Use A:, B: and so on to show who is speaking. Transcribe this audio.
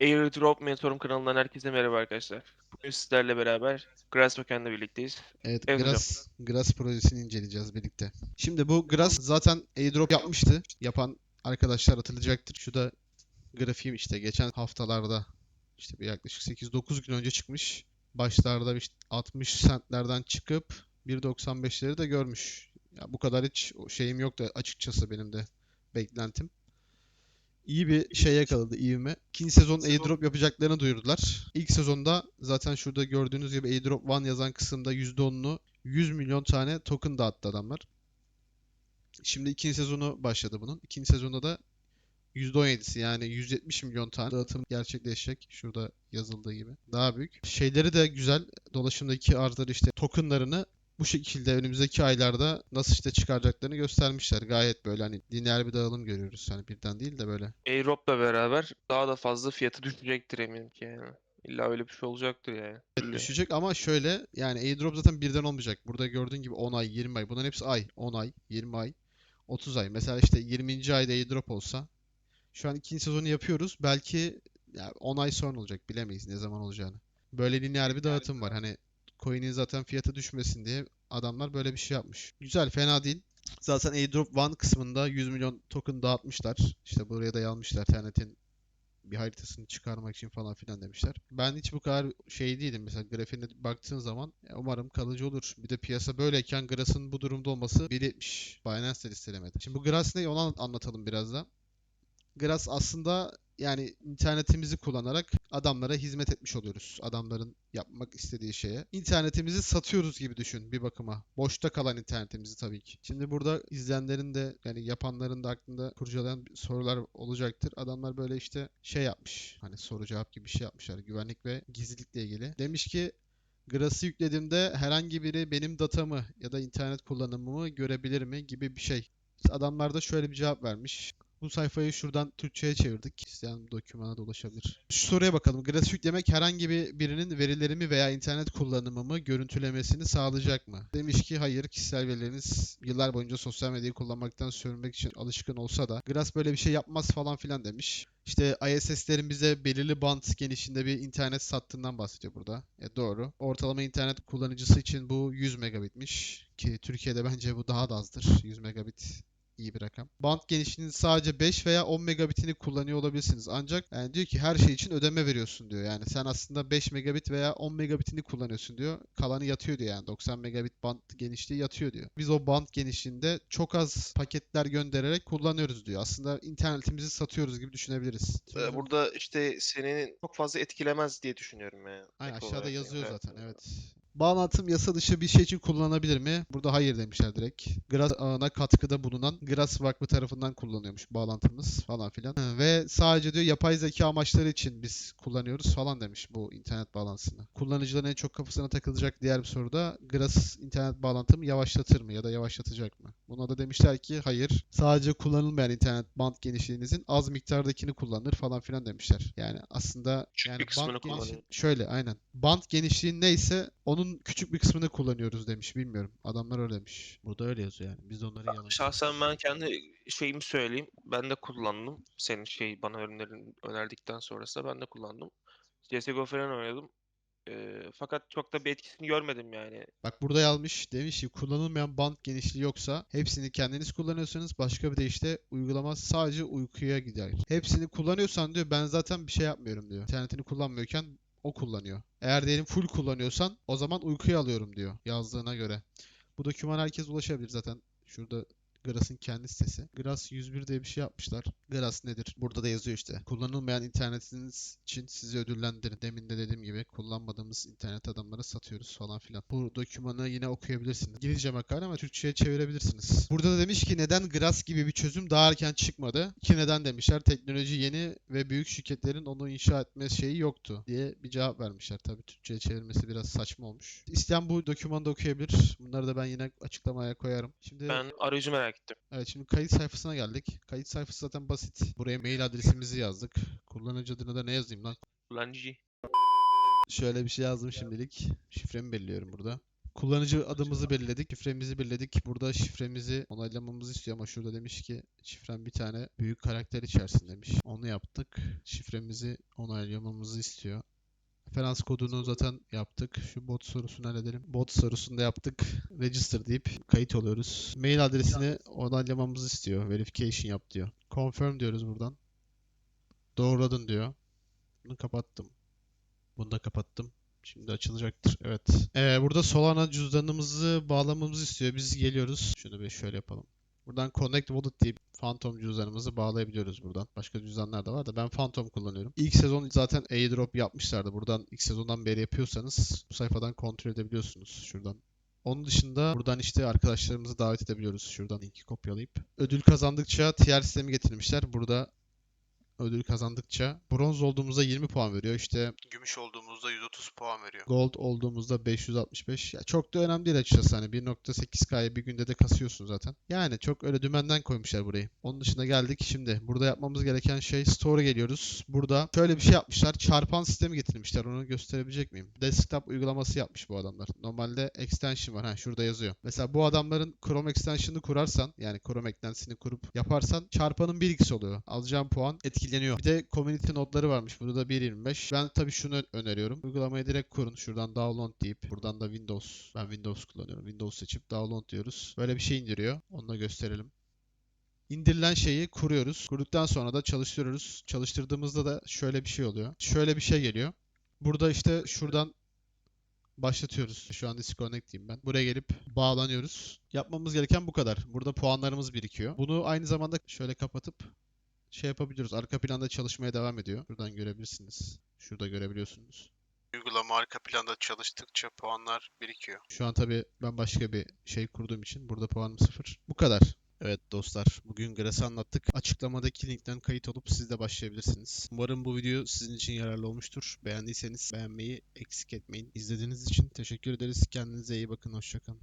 A: Airdrop Mentorum kanalından herkese merhaba arkadaşlar. Bugün sizlerle beraber Grass Token'le birlikteyiz.
B: Evet,
A: Evet hocam.
B: Grass, Grass projesini inceleyeceğiz birlikte. Şimdi bu Grass zaten airdrop yapmıştı. Yapan arkadaşlar hatırlayacaktır. Şu da grafiğim işte geçen haftalarda işte bir yaklaşık 8-9 gün önce çıkmış. Başlarda işte 60 centlerden çıkıp 1.95'leri de görmüş. Ya bu kadar hiç şeyim yoktu açıkçası benim de beklentim. İyi bir şey yakaladı ivme. İkinci sezon airdrop yapacaklarını duyurdular. İlk sezonda zaten şurada gördüğünüz gibi airdrop one yazan kısımda %10'unu 100 milyon tane token dağıttı adamlar. Şimdi ikinci sezonu başladı bunun. İkinci sezonda da %17'si yani 170 milyon tane dağıtım gerçekleşecek. Şurada yazıldığı gibi. Daha büyük. Şeyleri de güzel. Dolaşımdaki arzları işte tokenlarını bu şekilde önümüzdeki aylarda nasıl işte çıkaracaklarını göstermişler. Gayet böyle hani lineer bir dağılım görüyoruz. Hani birden değil de böyle.
A: Airdrop'la beraber daha da fazla fiyatı düşecektir eminim ki yani. İlla öyle bir şey olacaktır yani.
B: Düşecek ama şöyle yani airdrop zaten birden olmayacak. Burada gördüğün gibi 10 ay, 20 ay. Bunların hepsi ay. 10 ay, 20 ay, 30 ay. Mesela işte 20. ayda airdrop olsa şu an ikinci sezonu yapıyoruz. Belki ya 10 ay sonra olacak. Bilemeyiz ne zaman olacağını. Böyle lineer bir dağıtım var. Hani coin'in zaten fiyatı düşmesin diye adamlar böyle bir şey yapmış. Güzel, fena değil. Zaten airdrop one kısmında 100 milyon token dağıtmışlar. İşte buraya da yazmışlar. Ternet'in bir haritasını çıkarmak için falan filan demişler. Ben hiç bu kadar şey değilim. Mesela grafiğine baktığın zaman umarım kalıcı olur. Bir de piyasa böyleyken Grass'ın bu durumda olması 1.70. Binance de listelemedi. Şimdi bu Grass ne onu an- anlatalım biraz da. Grass aslında yani internetimizi kullanarak adamlara hizmet etmiş oluyoruz. Adamların yapmak istediği şeye. İnternetimizi satıyoruz gibi düşün bir bakıma. Boşta kalan internetimizi tabii ki. Şimdi burada izleyenlerin de yani yapanların da aklında kurcalayan sorular olacaktır. Adamlar böyle işte şey yapmış. Hani soru cevap gibi bir şey yapmışlar. Güvenlik ve gizlilikle ilgili. Demiş ki Grass'ı yüklediğimde herhangi biri benim datamı ya da internet kullanımımı görebilir mi gibi bir şey. Adamlar da şöyle bir cevap vermiş. Bu sayfayı şuradan Türkçe'ye çevirdik. İsteyen dokümana da ulaşabilir. Şu soruya bakalım. Grass yüklemek herhangi bir birinin verilerimi veya internet kullanımımı görüntülemesini sağlayacak mı? Demiş ki hayır. Kişisel verileriniz yıllar boyunca sosyal medyayı kullanmaktan sürünmek için alışkın olsa da Grass böyle bir şey yapmaz falan filan demiş. İşte ISS'lerin bize belirli band genişliğinde bir internet sattığından bahsediyor burada. E doğru. Ortalama internet kullanıcısı için bu 100 megabitmiş. Ki Türkiye'de bence bu daha da azdır. 100 megabit iyi bir rakam. Band genişliğinin sadece 5 veya 10 megabitini kullanıyor olabilirsiniz. Ancak yani diyor ki her şey için ödeme veriyorsun diyor. Yani sen aslında 5 megabit veya 10 megabitini kullanıyorsun diyor. Kalanı yatıyor diyor yani. 90 megabit band genişliği yatıyor diyor. Biz o band genişliğinde çok az paketler göndererek kullanıyoruz diyor. Aslında internetimizi satıyoruz gibi düşünebiliriz.
A: Ee, Burada işte seni çok fazla etkilemez diye düşünüyorum ya.
B: Aynen aşağıda yazıyor
A: yani.
B: zaten evet. Bağlantım yasa dışı bir şey için kullanılabilir mi? Burada hayır demişler direkt. Grass ağına katkıda bulunan Grass Vakfı tarafından kullanıyormuş bağlantımız falan filan. Hı, Ve sadece diyor yapay zeka amaçları için biz kullanıyoruz falan demiş bu internet bağlantısını. Kullanıcıların en çok kafasına takılacak diğer bir soru da Grass internet bağlantımı yavaşlatır mı ya da yavaşlatacak mı? Buna da demişler ki hayır. Sadece kullanılmayan internet band genişliğinizin az miktardakini kullanır falan filan demişler. Yani aslında
A: Küçük
B: yani
A: bir kısmını
B: band genişliği
A: kullanıyor.
B: şöyle aynen. Band genişliği neyse onun küçük bir kısmını kullanıyoruz demiş. Bilmiyorum. Adamlar öyle demiş. Burada öyle yazıyor yani. Biz de onları yalan.
A: Şahsen ben kendi şeyimi söyleyeyim. Ben de kullandım. Senin şey bana önerin, önerdikten sonrası ben de kullandım. CSGO falan oynadım. Fakat çok da bir etkisini görmedim yani.
B: Bak burada yazmış. Demiş ki kullanılmayan band genişliği yoksa hepsini kendiniz kullanıyorsanız başka bir deyişle uygulama sadece uykuya gider. Hepsini kullanıyorsan diyor ben zaten bir şey yapmıyorum diyor. İnternetini kullanmıyorken o kullanıyor. Eğer diyelim full kullanıyorsan o zaman uykuya alıyorum diyor yazdığına göre. Bu doküman herkes ulaşabilir zaten. Şurada Grass'ın kendi sitesi. Grass 101 diye bir şey yapmışlar. Grass nedir? Burada da yazıyor işte. Kullanılmayan internetiniz için sizi ödüllendirin. Demin de dediğim gibi kullanmadığımız internet adamlara satıyoruz falan filan. Bu dokümanı yine okuyabilirsiniz. İngilizce makale ama Türkçe'ye çevirebilirsiniz. Burada da demiş ki neden Grass gibi bir çözüm daha erken çıkmadı? Ki neden demişler? Teknoloji yeni ve büyük şirketlerin onu inşa etme şeyi yoktu diye bir cevap vermişler. Tabii Türkçe'ye çevirmesi biraz saçma olmuş. İsteyen bu dokümanı da okuyabilir. Bunları da ben yine açıklamaya koyarım. Şimdi
A: Ben arayüzü merak ettim.
B: Evet şimdi kayıt sayfasına geldik. Kayıt sayfası zaten basit. Buraya mail adresimizi yazdık. Kullanıcı adına da ne yazayım lan?
A: Kullanıcı.
B: Şöyle bir şey yazdım şimdilik. Şifremi belirliyorum burada. Kullanıcı adımızı belirledik, şifremizi belirledik. Burada şifremizi onaylamamızı istiyor ama şurada demiş ki şifrem bir tane büyük karakter içersin demiş. Onu yaptık. Şifremizi onaylamamızı istiyor. Referans kodunu zaten yaptık. Şu bot sorusunu halledelim. Bot sorusunu da yaptık. Register deyip kayıt oluyoruz. Mail adresini onaylamamızı istiyor. Verification yap diyor. Confirm diyoruz buradan. Doğruladın diyor. Bunu kapattım. Bunu da kapattım. Şimdi açılacaktır. Evet. Ee, burada Solana cüzdanımızı bağlamamızı istiyor. Biz geliyoruz. Şunu bir şöyle yapalım. Buradan Connect Wallet deyip Phantom cüzdanımızı bağlayabiliyoruz buradan. Başka cüzdanlar da var da ben Phantom kullanıyorum. İlk sezon zaten airdrop yapmışlardı. Buradan ilk sezondan beri yapıyorsanız bu sayfadan kontrol edebiliyorsunuz şuradan. Onun dışında buradan işte arkadaşlarımızı davet edebiliyoruz. Şuradan linki kopyalayıp. Ödül kazandıkça tier sistemi getirmişler. Burada ödül kazandıkça bronz olduğumuzda 20 puan veriyor. İşte gümüş olduğumuzda 130 puan veriyor. Gold olduğumuzda 565. Ya çok da önemli değil açıkçası. Hani 1.8K'yı bir günde de kasıyorsun zaten. Yani çok öyle dümenden koymuşlar burayı. Onun dışında geldik. Şimdi burada yapmamız gereken şey store geliyoruz. Burada şöyle bir şey yapmışlar. Çarpan sistemi getirmişler. Onu gösterebilecek miyim? Desktop uygulaması yapmış bu adamlar. Normalde extension var. Ha şurada yazıyor. Mesela bu adamların Chrome extension'ını kurarsan yani Chrome eklentisini kurup yaparsan çarpanın 1x oluyor. Alacağın puan etkileniyor. Bir de community nodları varmış. Burada da 1.25. Ben tabii şunu öneriyorum. Uygulamayı direkt kurun. Şuradan download deyip buradan da Windows. Ben Windows kullanıyorum. Windows seçip download diyoruz. Böyle bir şey indiriyor. Onu da gösterelim. İndirilen şeyi kuruyoruz. Kurduktan sonra da çalıştırıyoruz. Çalıştırdığımızda da şöyle bir şey oluyor. Şöyle bir şey geliyor. Burada işte şuradan başlatıyoruz. Şu an disconnect diyeyim ben. Buraya gelip bağlanıyoruz. Yapmamız gereken bu kadar. Burada puanlarımız birikiyor. Bunu aynı zamanda şöyle kapatıp şey yapabiliyoruz. Arka planda çalışmaya devam ediyor. Buradan görebilirsiniz. Şurada görebiliyorsunuz.
C: Uygulama arka planda çalıştıkça puanlar birikiyor.
B: Şu an tabii ben başka bir şey kurduğum için burada puanım sıfır. Bu kadar. Evet dostlar, bugün Gras'ı anlattık. Açıklamadaki linkten kayıt olup siz de başlayabilirsiniz. Umarım bu video sizin için yararlı olmuştur. Beğendiyseniz beğenmeyi eksik etmeyin. İzlediğiniz için teşekkür ederiz. Kendinize iyi bakın, hoşçakalın.